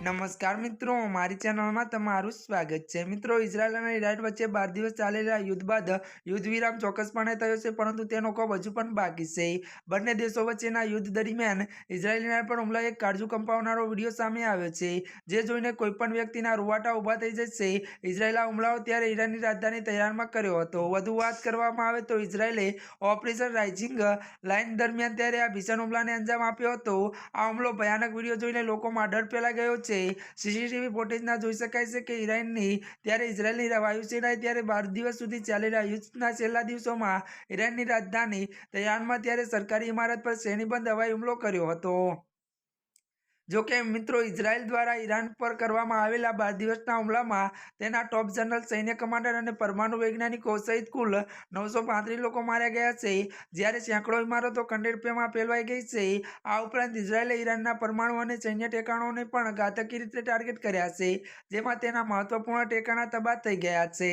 નમસ્કાર મિત્રો, મારી ચેનલમાં તમારું સ્વાગત છે. મિત્રો, ઇઝરાયલ અને ઇરાન વચ્ચે બાર દિવસ ચાલેલા યુદ્ધ બાદ યુદ્ધ વિરામ ચોક્કસપણે થયો છે, પરંતુ તેનો કોપ હજુ પણ બાકી છે. બંને દેશો વચ્ચેના યુદ્ધ દરમિયાન ઇઝરાયલીના પર હુમલા એક કાળજુ કંપાવનારો વીડિયો સામે આવ્યો છે, જે જોઈને કોઈપણ વ્યક્તિના રૂવાટા ઊભા થઈ જશે. ઇઝરાયલ આ હુમલાઓ ત્યારે ઈરાનની રાજધાની તૈયારમાં કર્યો હતો. વધુ વાત કરવામાં આવે તો ઇઝરાયલે ઓપરેશન રાઇઝિંગ લાઇન દરમિયાન ત્યારે આ ભીષણ હુમલાને અંજામ આપ્યો હતો. આ હુમલો ભયાનક વીડિયો જોઈને લોકોમાં ડર ફેલાઈ ગયો છે. સીસીટીવી ફૂટેજના જોઈ શકાય છે કે ઈરાનની ત્યારે ઇઝરાયલની વાયુસેનાએ ત્યારે બાર દિવસ સુધી ચાલેલા યુદ્ધના છેલ્લા દિવસોમાં ઈરાનની રાજધાની તૈયારમાં ત્યારે સરકારી ઇમારત પર શ્રેણીબંધ હવાઈ હુમલો કર્યો હતો. જો કે મિત્રો, ઇઝરાયલ દ્વારા ઈરાન પર કરવામાં આવેલા બાર દિવસના હુમલામાં તેના ટોપ જનરલ સૈન્ય કમાન્ડર અને પરમાણુ વૈજ્ઞાનિકો સહિત કુલ નવસો પાંત્રીસ લોકો માર્યા ગયા છે. જ્યારે સેંકડો ઇમારતો ખંડેરપેમાં ફેલવાઈ ગઈ છે, આ ઉપરાંત ઇઝરાયલે ઈરાનના પરમાણુ અને સૈન્ય ઠેકાણોને પણ ઘાતકી રીતે ટાર્ગેટ કર્યા છે, જેમાં તેના મહત્વપૂર્ણ ઠેકાણા તબાહ થઈ ગયા છે.